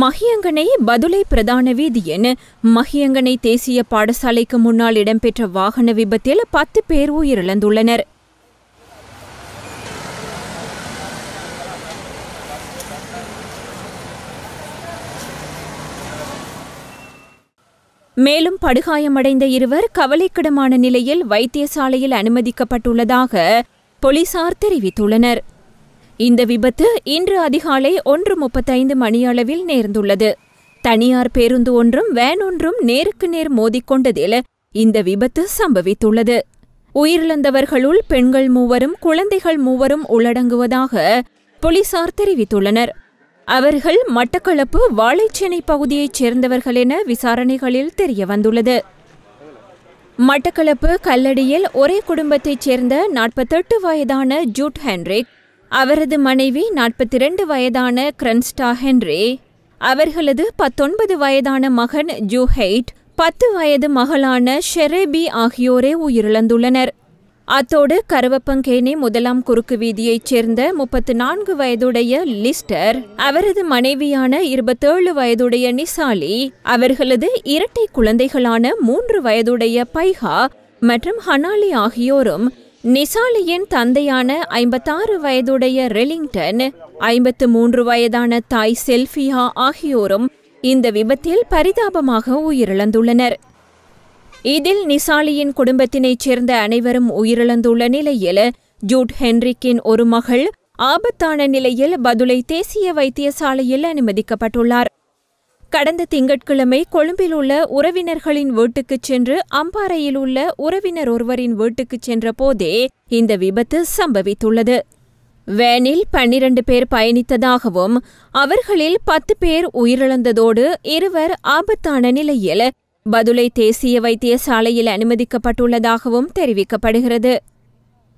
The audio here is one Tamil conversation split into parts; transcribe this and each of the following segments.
மஹியங்கனை பதுளை பிரதான வீதியின் மஹியங்கனை தேசிய பாடசாலைக்கு முன்னால் இடம்பெற்ற வாகன விபத்தில் பத்து பேர் உயிரிழந்துள்ளனர். மேலும் படுகாயமடைந்த இருவர் கவலைக்கிடமான நிலையில் வைத்தியசாலையில் அனுமதிக்கப்பட்டுள்ளதாக போலீசார் தெரிவித்துள்ளனர். இந்த விபத்து இன்று அதிகாலை ஒன்று முப்பத்தைந்து மணியளவில் நேர்ந்துள்ளது. தனியார் பேருந்து ஒன்றும் வேன் ஒன்றும் நேருக்கு நேர் மோதிக்கொண்டதில் இந்த விபத்து சம்பவித்துள்ளது. உயிரிழந்தவர்களுள் பெண்கள் மூவரும் குழந்தைகள் மூவரும் உள்ளடங்குவதாக போலீசார் தெரிவித்துள்ளனர். அவர்கள் மட்டக்களப்பு வாழைச்சேனை பகுதியைச் சேர்ந்தவர்கள் என விசாரணைகளில் தெரியவந்துள்ளது. மட்டக்களப்பு கல்லடியில் ஒரே குடும்பத்தைச் சேர்ந்த நாற்பத்தெட்டு வயதான ஜூட் ஹென்ரிக் அவரது மனைவி நாற்பத்தி இரண்டு வயதான கிரன்ஸ்டா ஹென்ரி அவர்களது பத்தொன்பது வயதான மகன் ஜூ ஹெய்ட் பத்து வயது மகளான ஷெரேபி ஆகியோரே உயிரிழந்துள்ளனர். அத்தோடு கருவப்பங்கேனி முதலாம் குறுக்கு வீதியைச் சேர்ந்த முப்பத்து நான்கு வயதுடைய லிஸ்டர் அவரது மனைவியான இருபத்தேழு வயதுடைய நிசாலி அவர்களது இரட்டை குழந்தைகளான மூன்று வயதுடைய பைஹா மற்றும் ஹனாலி ஆகியோரும் நிசாலியின் தந்தையான ஐம்பத்தாறு வயதுடைய ரெலிங்டன் ஐம்பத்து மூன்று வயதான தாய் செல்ஃபியா ஆகியோரும் இந்த விபத்தில் பரிதாபமாக உயிரிழந்துள்ளனர். இதில் நிசாலியின் குடும்பத்தினைச் சேர்ந்த அனைவரும் உயிரிழந்துள்ள நிலையில் ஜூட் ஹென்ரிக்கின் ஒரு மகள் ஆபத்தான நிலையில் பதுளை தேசிய வைத்தியசாலையில் அனுமதிக்கப்பட்டுள்ளார். கடந்த திங்கட்கிழமை கொழும்பில் உள்ள உறவினர்களின் வீட்டுக்குச் சென்று அம்பாறையில் உள்ள உறவினர் ஒருவரின் வீட்டுக்குச் சென்ற போதே இந்த விபத்து சம்பவித்துள்ளது. வேனில் பன்னிரண்டு பேர் பயணித்ததாகவும் அவர்களில் பத்து பேர் உயிரிழந்ததோடு இருவர் ஆபத்தான நிலையில் பதுளை தேசிய வைத்தியசாலையில் அனுமதிக்கப்பட்டுள்ளதாகவும் தெரிவிக்கப்படுகிறது.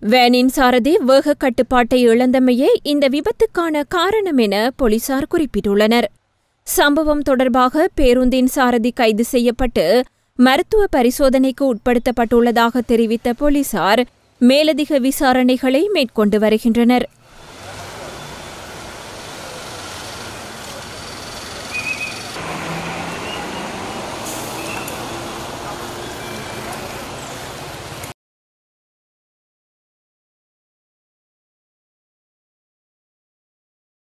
வேனின் சாரதி வேக கட்டுப்பாட்டை இழந்தமையே இந்த விபத்துக்கான காரணம் என போலீசார் குறிப்பிட்டுள்ளனர். சம்பவம் தொடர்பாக பேருந்தின் சாரதி கைது செய்யப்பட்டு மருத்துவ பரிசோதனைக்கு உட்படுத்தப்பட்டுள்ளதாக தெரிவித்த போலீசார் மேலதிக விசாரணைகளை மேற்கொண்டு வருகின்றனர்.